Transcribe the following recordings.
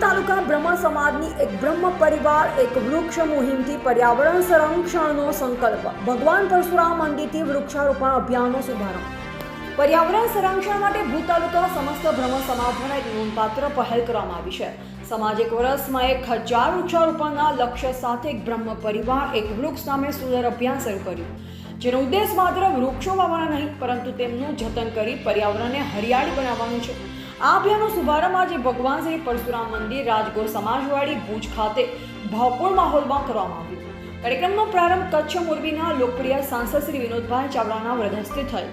તાલુકા બ્રહ્મ સમાજની એક બ્રહ્મ પરિવાર, એક વૃક્ષ મુહિમથી પર્યાવરણ સંરક્ષણનો સંકલ્પ. ભગવાન પરશુરામ મંદિરથી વૃક્ષારોપણ અભિયાનનો શુભારંભ. પર્યાવરણ સંરક્ષણ માટે ભૂત તાલુકા સમસ્ત બ્રહ્મ સમાજ એક નોંધપાત્ર પહેલ કરવામાં આવી છે. સમાજ એક વર્ષમાં એક હજાર વૃક્ષારોપણના લક્ષ્ય સાથે એક બ્રહ્મ પરિવાર, એક વૃક્ષ નામે સુંદર અભિયાન શરૂ કર્યું. જેનો ઉદ્દેશ માત્ર વૃક્ષો વાવવાના નહીં, પરંતુ તેમનું જતન કરી પર્યાવરણને હરિયાળી બનાવવાનું છે. આ અભિયાનનો શુભારંભ આજે ભગવાન શ્રી પરશુરામ મંદિર રાજગોર સમાજવાડી ભુજ ખાતે ભાવપૂર્ણ માહોલમાં કરવામાં આવ્યો. કાર્યક્રમનો પ્રારંભ કચ્છ મોરબીના લોકપ્રિય સાંસદ શ્રી વિનોદભાઈ ચાવડાના વ્રધસ્તે થયો.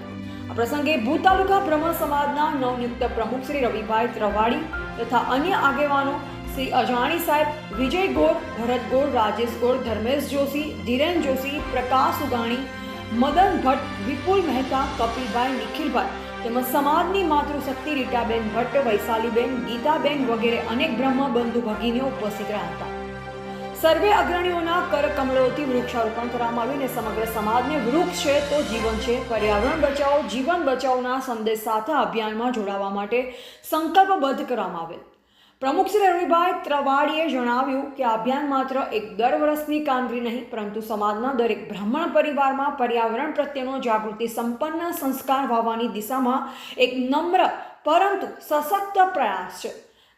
આ પ્રસંગે ભૂત તાલુકા બ્રહ્મ સમાજના નવનિયુક્ત પ્રમુખ શ્રી રવિભાઈ ત્રવાડી તથા અન્ય આગેવાનો શ્રી અજાણી સાહેબ, વિજય ગોર ભરત ગોર રાજેશ ગોર ધર્મેશ જોશી, ધીરેન જોશી, પ્રકાશ ઉગાણી મદન ભટ્ટ, વિપુલ મહેતા, કપિલભાઈ, નિખિલભાઈ તેમજ સમાજની માતૃશક્તિ રીટાબેન ભટ્ટ, વૈશાલીબેન, ગીતાબેન વગેરે અનેક બ્રહ્મ બંધુ ભગીનીઓ ઉપસ્થિત રહ્યા હતા. સર્વે અગ્રણીઓના કરકમળોથી વૃક્ષારોપણ કરવામાં આવ્યું અને સમગ્ર સમાજને વૃક્ષ છે તો જીવન છે. પર્યાવરણ બચાવો, જીવન બચાવના સંદેશ સાથે અભિયાનમાં જોડાવા માટે સંકલ્પબદ્ધ કરવામાં આવેલ. પ્રમુખ શ્રી રવિભાઈ ત્રવાડીએ જણાવ્યું કે અભિયાન માત્ર એક દર વર્ષની કામગીરી નહીં, પરંતુ સમાજના દરેક બ્રાહ્મણ પરિવારમાં પર્યાવરણ પ્રત્યેનો જાગૃતિ સંપન્ન સંસ્કાર વાવવાની દિશામાં એક નમ્ર, પરંતુ સશક્ત પ્રયાસ છે.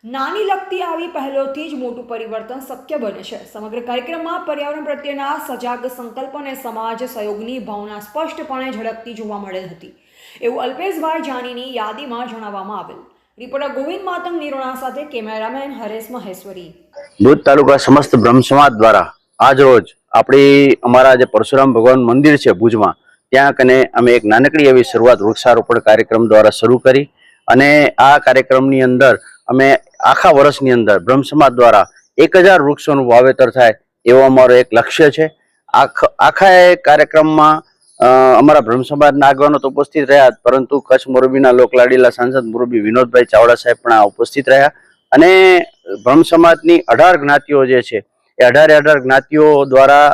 નાની લગતી આવી પહેલોથી જ મોટું પરિવર્તન શક્ય બને છે. સમગ્ર કાર્યક્રમમાં પર્યાવરણ પ્રત્યેના સજાગ સંકલ્પ અને સમાજ સહયોગની ભાવના સ્પષ્ટપણે ઝડપતી જોવા મળેલ હતી. એવું અલ્પેશભાઈ જાનીની યાદીમાં જણાવવામાં આવેલ રિપોર્ટર ગોવિંદ માતંગ નિરોણા સાથે કેમેરામેન હરેશ મહેશ્વરી. ભુજ તાલુકા સમસ્ત બ્રહ્મ સમાજ દ્વારા આજ રોજ આપણી અમારા જે પરશુરામ ભગવાન મંદિર છે ભુજમાં, ત્યાં કને અમે એક નાનકડી એવી શરૂઆત વૃક્ષારોપણ કાર્યક્રમ દ્વારા શરૂ કરી અને આ કાર્યક્રમની અંદર અમે આખા વર્ષની અંદર બ્રહ્મ સમાજ દ્વારા એક હજાર વૃક્ષોનું વાવેતર થાય એવો અમારો એક લક્ષ્ય છે. આખ એ કાર્યક્રમમાં અમારા બ્રહ્મ સમાજના આગેવાનો તો ઉપસ્થિત રહ્યા પરંતુ કચ્છ મોરબીના લોકલાડીલા સાંસદ મોરબી વિનોદભાઈ ચાવડા સાહેબ પણ ઉપસ્થિત રહ્યા. અને બ્રહ્મ સમાજની અઢાર જ્ઞાતિઓ જે છે, એ અઢારે અઢાર જ્ઞાતિઓ દ્વારા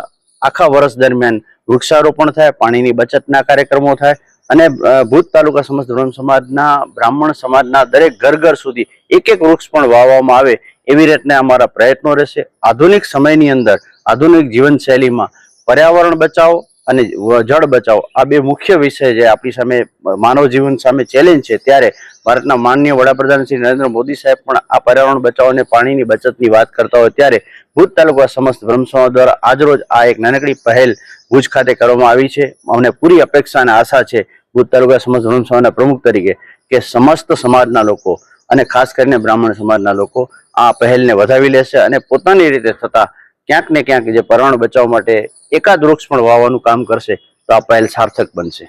આખા વર્ષ દરમિયાન વૃક્ષારોપણ થાય, પાણીની બચતના કાર્યક્રમો થાય અને ભૂત તાલુકા સમસ્ત બ્રહ્મ સમાજના બ્રાહ્મણ સમાજના દરેક ઘર ઘર સુધી એક એક વૃક્ષ પણ વાવવામાં આવે એવી રીતના અમારા પ્રયત્નો રહેશે. આધુનિક સમયની અંદર, આધુનિક જીવનશૈલીમાં પર્યાવરણ બચાવો અને જળ બચાવ. આ બે મુખ્ય વિષય જે આપણી સામે, માનવ જીવન સામે ચેલેન્જ છે, ત્યારે ભારતના માનનીય વડાપ્રધાન શ્રી નરેન્દ્ર મોદી સાહેબ પણ આ પર્યાવરણ બચાવ અને પાણીની બચતની વાત કરતા હોય ત્યારે ભુજ તાલુકા સમસ્ત બ્રહ્મસમાજ દ્વારા આજરોજ આ એક નાનકડી પહેલ ભુજ ખાતે કરવામાં આવી છે. અમને પૂરી અપેક્ષા અને આશા છે ભુજ તાલુકા સમસ્ત બ્રહ્મસમાજના પ્રમુખ તરીકે કે સમસ્ત સમાજના લોકો અને ખાસ કરીને બ્રાહ્મણ સમાજના લોકો આ પહેલને વધાવી લેશે અને પોતાની રીતે થતા ક્યાંક ને ક્યાંક જે પર્યાવરણ બચાવવા માટે એકાદ વૃક્ષ પણ વાવવાનું કામ કરશે, તો આ પહેલ સાર્થક બનશે.